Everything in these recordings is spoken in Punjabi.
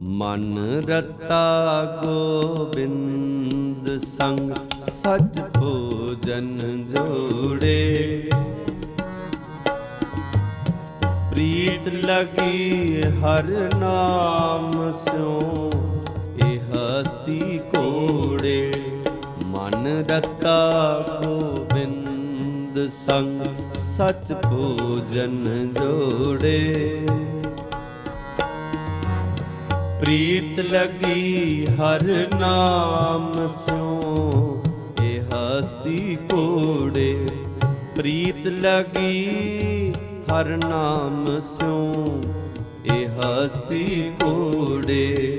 ਮਨ ਰਤਾ ਗੋਬਿੰਦ ਸੰਗ ਸਜ ਭੋਜਨ ਜੋੜੇ। ਪ੍ਰੀਤ ਲਗੀ ਹਰ ਨਾਮ ਸਿਉ ਇਹ ਹਸਤੀ ਕੋੜੇ ਮਨ ਰਤਾ ਗੋਬਿੰਦ ਸੰਗ ਸਚ ਭੋਜਨ ਜੋੜੇ। ਪ੍ਰੀਤ ਲਗੀ ਹਰ ਨਾਮ ਸਿਉ। ਇਹ ਹਸਤੀ ਕੋੜੇ ਪ੍ਰੀਤ ਲਗੀ ਹਰ ਨਾਮ ਸਿਉ। ਇਹ ਹਸਤੀ ਕੋੜੇ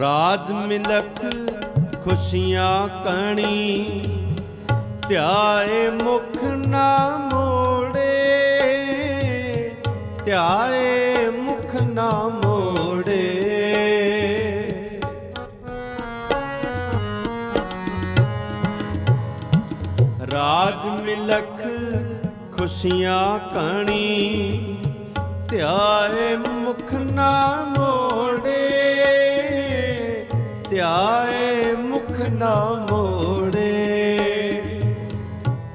ਰਾਜ ਮਿਲਖ ਖੁਸ਼ੀਆਂ ਕਣੀ, ਧਿਆਏ ਮੁਖ ਨਾ ਮੋੜੇ, ਧਿਆਏ ਮੁਖ ਨਾ ਮੋੜੇ। ਰਾਜ ਮਿਲਖ ਖੁਸ਼ੀਆਂ ਕਣੀ, ਧਿਆਏ ਮੁਖ ਨਾ ਮੋੜੇ। ਧਿਆਏ ਮੁਖ ਨਾ ਮੋੜੇ।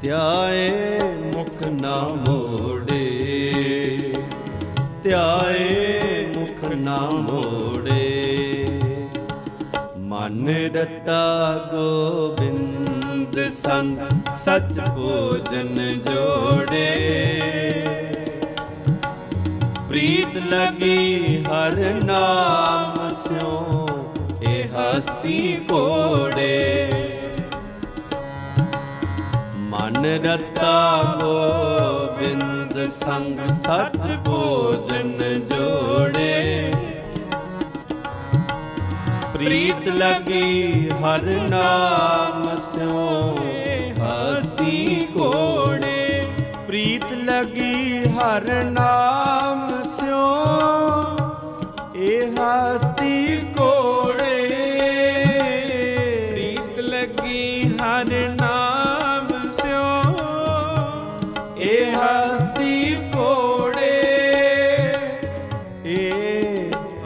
ਧਿਆਏ ਮੁਖ ਨਾ ਮੋੜੇ। ਧਿਆਏ ਮੁਖ ਨਾ ਮੋੜੇ। ਮਨ ਰਤਾ ਗੋਬਿੰਦ ਸੰਗ ਸਚ ਭੋਜਨ ਜੋੜੇ। ਪ੍ਰੀਤ ਲਗੀ ਹਰ ਨਾਮ ਸਿਉ। ਇਹ ਹਸਤੀ ਕੋੜੇ ਮਨ ਰਤਾ ਗੋਬਿੰਦ ਸੰਗ ਸਚ ਭੋਜਨ ਜੋੜੇ। ਪ੍ਰੀਤ ਲਗੀ ਹਰ ਨਾਮ ਸਿਉ ਹਸਤੀ ਕੋੜੇ ਪ੍ਰੀਤ ਲਗੀ ਹਰ ਨਾਮ ਸਿਉ, ਇਹ ਹਸਤੀ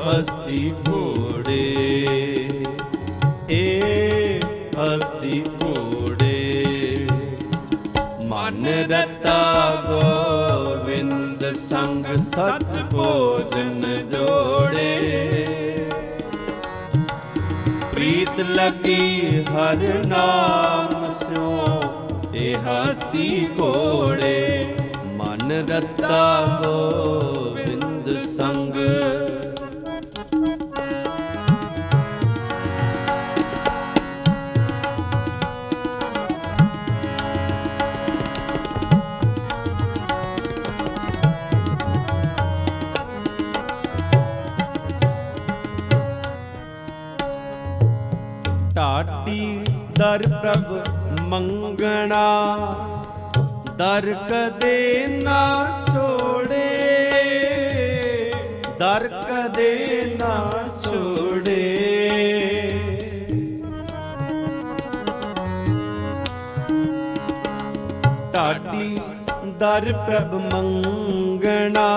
ਹਸਤੀ ਘੋੜੇ। ਏ ਹਸਤੀ ਘੋੜੇ। ਮਨ ਰਤਾ ਗੋਵਿੰਦ ਸੰਗ ਸਚ ਭੋਜਨ ਜੋੜੇ। ਪ੍ਰੀਤ ਲਗੀ ਹਰ ਨਾਮ ਸਿਉ, ਏ ਹਸਤੀ ਘੋੜੇ। ਮਨ ਰਤਾ ਗੋਬਿੰਦ ਸੰਗ ਦਰ ਪ੍ਰਭ ਮੰਗਣਾ, ਦਰ ਕਦੇ ਨਾ ਛੋੜੇ, ਦਰ ਕਦੇ ਨਾ ਛੋੜੇ। ਢਾਡੀ ਦਰ ਪ੍ਰਭ ਮੰਗਣਾ,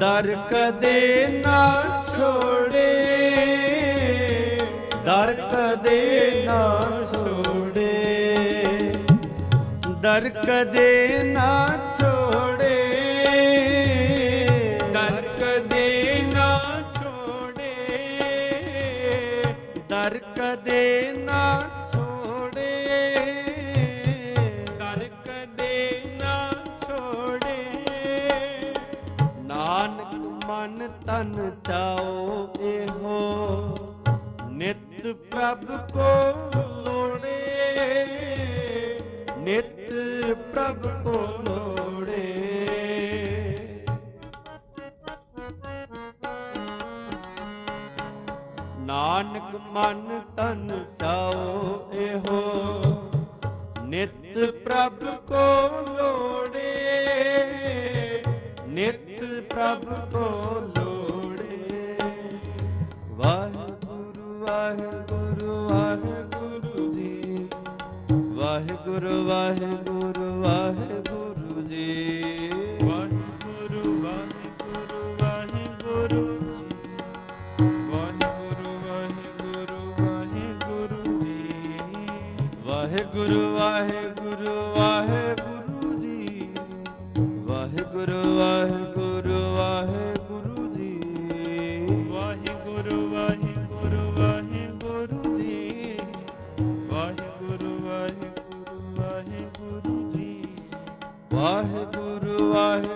ਦਰ ਕਦੇ ਨਾ ਛੋੜੇ, ਦਰ ਕਦੇ ਨਾ ਛੋੜੇ। ਦਰ ਕਦੇ ਨਾ ਛੋੜੇ। ਦਰ ਕਦੇ ਨਾ ਛੋੜੇ। ਦਰ ਕਦੇ ਨਾ ਛੋੜੇ। ਦਰ ਕਦੇ ਨਾ ਛੋੜੇ। ਨਾਨਕ ਮਨ ਤਨ ਚਾਓ ਇਹੋ ਨਿਤ ਪ੍ਰਭ ਕੋ ਨਿਤ ਪ੍ਰਭ ਕੋ ਲੋੜੇ। ਨਿਤ ਪ੍ਰਭ ਕੋ ਲੋੜੇ। ਵਾਹਿਗੁਰੂ ਵਾਹਿਗੁਰੂ ਵਾਹਿਗੁਰੂ ਜੀ। ਵਾਹਿਗੁਰੂ ਵਾਹਿਗੁਰੂ ਵਾਹਿਗੁਰੂ ਜੀ। ਵਾਹਿਗੁਰੂ ਵਾਹਿ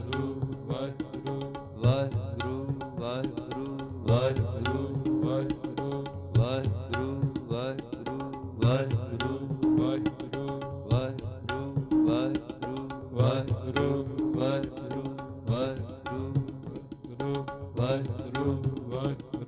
good.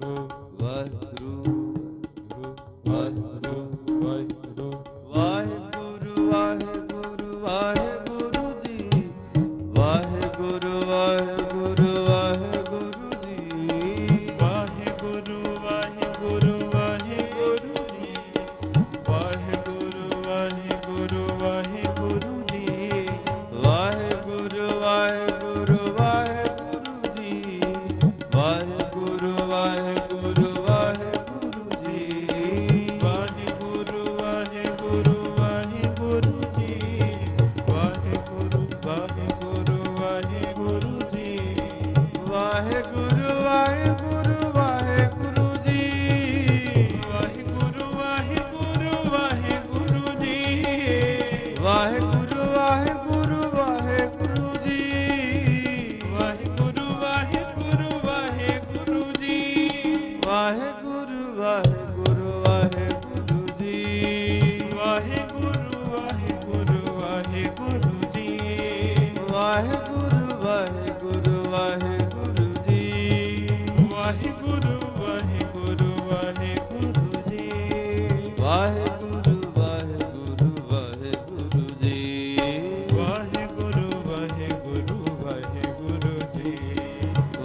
ਵਾਹਿਗੁਰੂ ਵਾਹਿਗੁਰੂ।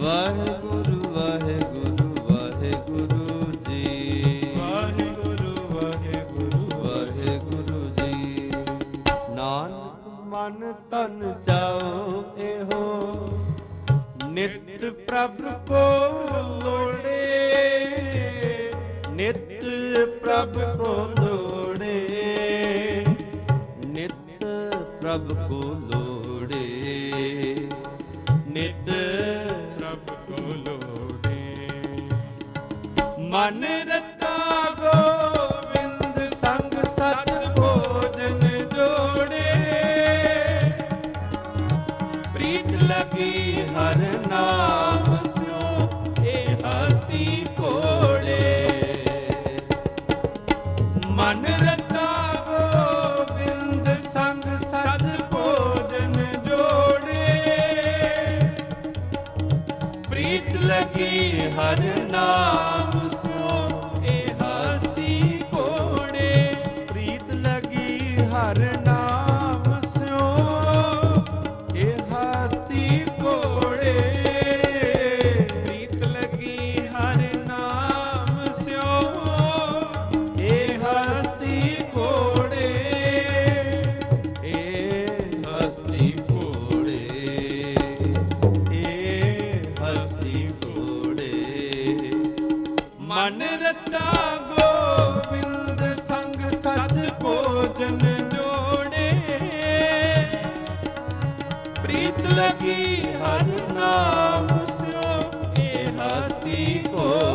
ਵਾਹਿਗੁਰੂ ਵਾਹਿਗੁਰੂ ਵਾਹਿਗੁਰੂ ਜੀ। ਵਾਹਿਗੁਰੂ ਵਾਹਿਗੁਰੂ। ਵਾਹਿਗੁਰੂ ਜੀ। ਨਾਨਕ ਮਨ ਤਨ ਚਾਉ ਇਹੋ। ਨਿਤ ਪ੍ਰਭ ਕੋ ਲੋੜੇ। ਨਿਤ ਪ੍ਰਭ ਕੋ ਲੋੜੇ। ਨਿਤ ਪ੍ਰਭ ਕੋ ਲੋੜੇ। ਨਿਤ ਮਨ ਸੰਗ ਸਤ ਭੋਜਨ ਜੋੜੇ। ਪ੍ਰੀਤ ਲਗੀ ਹਰ ਨਾਮ ਹਸਤੀ ਕੋੜੇ